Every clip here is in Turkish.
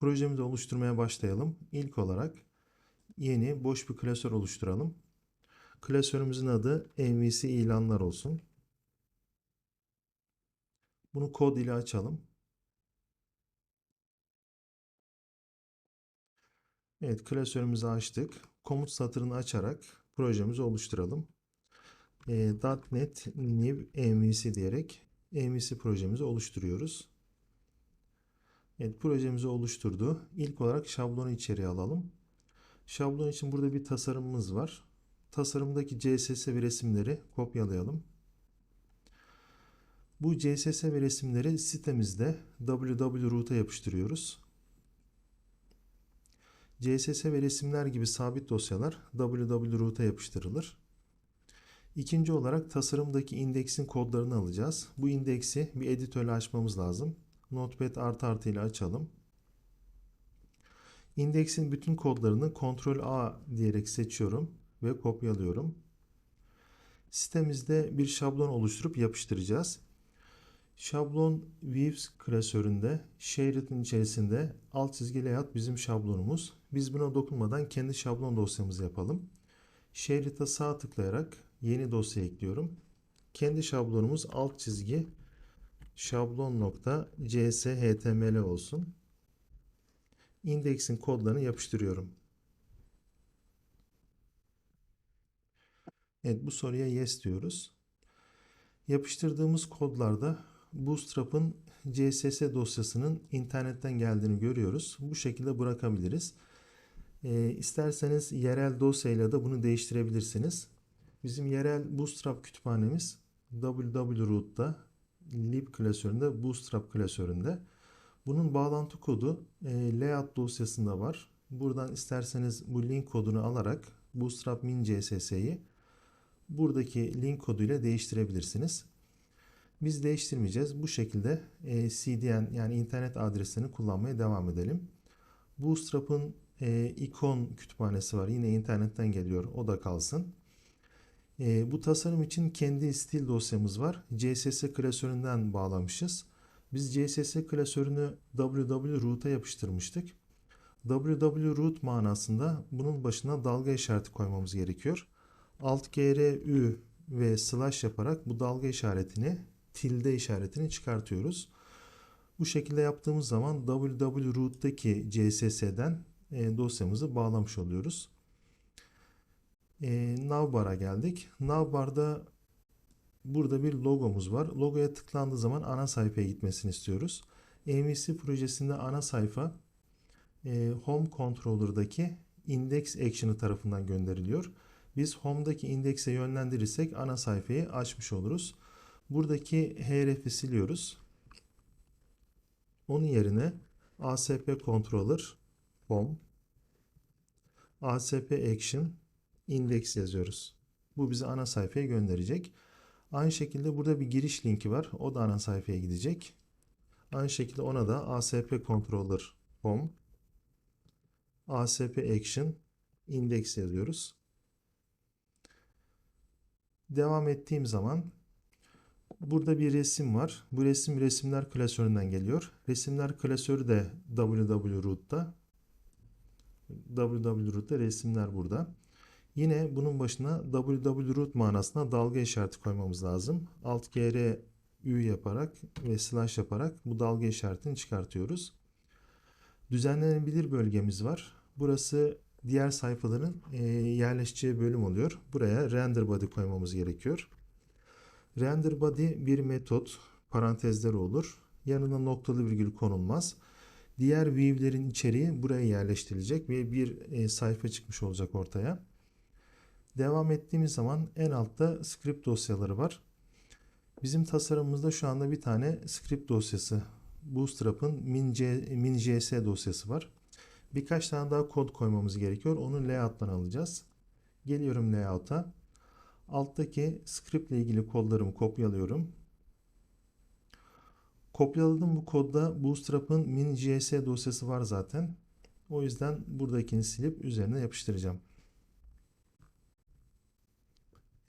Projemizi oluşturmaya başlayalım. İlk olarak yeni boş bir klasör oluşturalım. Klasörümüzün adı MVC ilanlar olsun. Bunu kod ile açalım. Evet, klasörümüzü açtık. Komut satırını açarak projemizi oluşturalım. E, .NET New MVC diyerek MVC projemizi oluşturuyoruz. Evet, projemizi oluşturdu. İlk olarak şablonu içeriye alalım. Şablon için burada bir tasarımımız var. Tasarımdaki CSS ve resimleri kopyalayalım. Bu CSS ve resimleri sitemizde www.root'a yapıştırıyoruz. CSS ve resimler gibi sabit dosyalar www.root'a yapıştırılır. İkinci olarak tasarımdaki indeksin kodlarını alacağız. Bu indeksi bir editörle açmamız lazım. Notepad artı artı ile açalım. İndeksin bütün kodlarını Ctrl A diyerek seçiyorum ve kopyalıyorum. Sitemizde bir şablon oluşturup yapıştıracağız. Şablon Views klasöründe Shared'in içerisinde alt çizgi layout bizim şablonumuz. Biz buna dokunmadan kendi şablon dosyamızı yapalım. Shared'a sağ tıklayarak yeni dosya ekliyorum. Kendi şablonumuz alt çizgi şablon.cshtml olsun. İndeksin kodlarını yapıştırıyorum. Evet bu soruya yes diyoruz. Yapıştırdığımız kodlarda Bootstrap'ın CSS dosyasının internetten geldiğini görüyoruz. Bu şekilde bırakabiliriz. E, isterseniz yerel dosyayla da bunu değiştirebilirsiniz. Bizim yerel Bootstrap kütüphanemiz www.root'ta lib klasöründe Bootstrap klasöründe. Bunun bağlantı kodu e, layout dosyasında var. Buradan isterseniz bu link kodunu alarak Bootstrap min CSS'yi buradaki link koduyla değiştirebilirsiniz. Biz değiştirmeyeceğiz. Bu şekilde e, CDN yani internet adresini kullanmaya devam edelim. Bootstrap'ın e, ikon kütüphanesi var. Yine internetten geliyor. O da kalsın. E, bu tasarım için kendi stil dosyamız var. CSS klasöründen bağlamışız. Biz CSS klasörünü www.root'a yapıştırmıştık. www.root manasında bunun başına dalga işareti koymamız gerekiyor. Alt GRÜ ve slash yaparak bu dalga işaretini tilde işaretini çıkartıyoruz. Bu şekilde yaptığımız zaman www.root'taki CSS'den e, dosyamızı bağlamış oluyoruz. E, navbar'a geldik. Navbar'da burada bir logomuz var. Logoya tıklandığı zaman ana sayfaya gitmesini istiyoruz. MVC projesinde ana sayfa e, Home Controller'daki Index Action'ı tarafından gönderiliyor. Biz Home'daki indekse yönlendirirsek ana sayfayı açmış oluruz. Buradaki href'i siliyoruz. Onun yerine ASP Controller Home ASP Action Index yazıyoruz. Bu bizi ana sayfaya gönderecek. Aynı şekilde burada bir giriş linki var. O da ana sayfaya gidecek. Aynı şekilde ona da ASP Controller Home ASP Action Index yazıyoruz. Devam ettiğim zaman burada bir resim var. Bu resim resimler klasöründen geliyor. Resimler klasörü de www.root'ta. www.root'ta resimler burada. Yine bunun başına www.root manasına dalga işareti koymamız lazım. Alt gr ü yaparak ve slash yaparak bu dalga işaretini çıkartıyoruz. Düzenlenebilir bölgemiz var. Burası diğer sayfaların e, yerleşeceği bölüm oluyor. Buraya render body koymamız gerekiyor. Render body bir metot parantezler olur. Yanına noktalı virgül konulmaz. Diğer view'lerin içeriği buraya yerleştirilecek ve bir e, sayfa çıkmış olacak ortaya. Devam ettiğimiz zaman en altta script dosyaları var. Bizim tasarımımızda şu anda bir tane script dosyası Bootstrap'ın min.js dosyası var. Birkaç tane daha kod koymamız gerekiyor. Onu layout'tan alacağız. Geliyorum layout'a. Alttaki script ile ilgili kodlarımı kopyalıyorum. Kopyaladım bu kodda Bootstrap'ın min.js dosyası var zaten. O yüzden buradakini silip üzerine yapıştıracağım.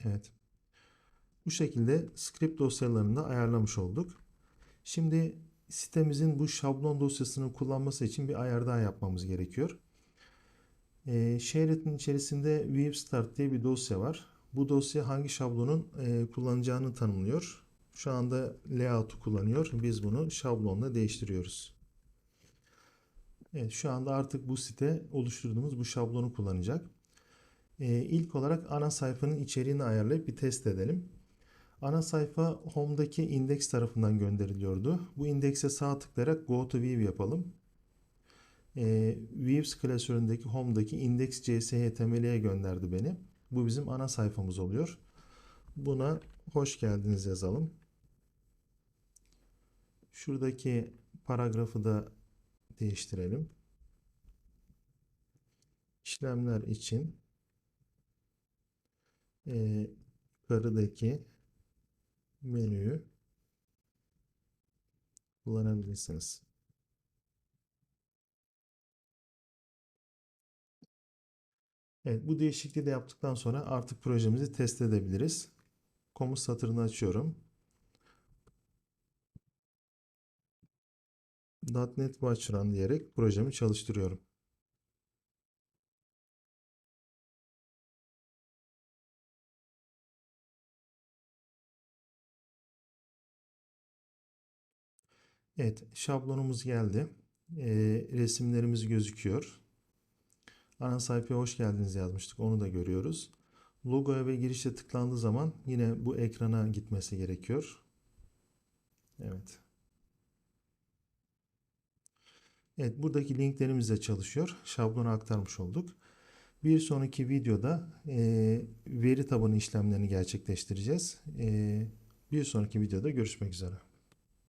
Evet. Bu şekilde script dosyalarını da ayarlamış olduk. Şimdi sitemizin bu şablon dosyasını kullanması için bir ayar daha yapmamız gerekiyor. E, Shared'in içerisinde WebStart diye bir dosya var. Bu dosya hangi şablonun e, kullanacağını tanımlıyor. Şu anda layout'u kullanıyor. Biz bunu şablonla değiştiriyoruz. Evet, şu anda artık bu site oluşturduğumuz bu şablonu kullanacak. Ee, ilk olarak ana sayfanın içeriğini ayarlayıp bir test edelim. Ana sayfa Home'daki indeks tarafından gönderiliyordu. Bu indekse sağ tıklayarak Go to View yapalım. Ee, Views klasöründeki Home'daki indeks CSHTML'ye gönderdi beni. Bu bizim ana sayfamız oluyor. Buna hoş geldiniz yazalım. Şuradaki paragrafı da değiştirelim. İşlemler için e, yukarıdaki menüyü kullanabilirsiniz. Evet, bu değişikliği de yaptıktan sonra artık projemizi test edebiliriz. Komut satırını açıyorum. .NET Watch Run diyerek projemi çalıştırıyorum. Evet, şablonumuz geldi. Ee, resimlerimiz gözüküyor. Ana sayfaya hoş geldiniz yazmıştık. Onu da görüyoruz. Logoya ve girişe tıklandığı zaman yine bu ekrana gitmesi gerekiyor. Evet. Evet, buradaki linklerimiz de çalışıyor. Şablona aktarmış olduk. Bir sonraki videoda e, veri tabanı işlemlerini gerçekleştireceğiz. E, bir sonraki videoda görüşmek üzere.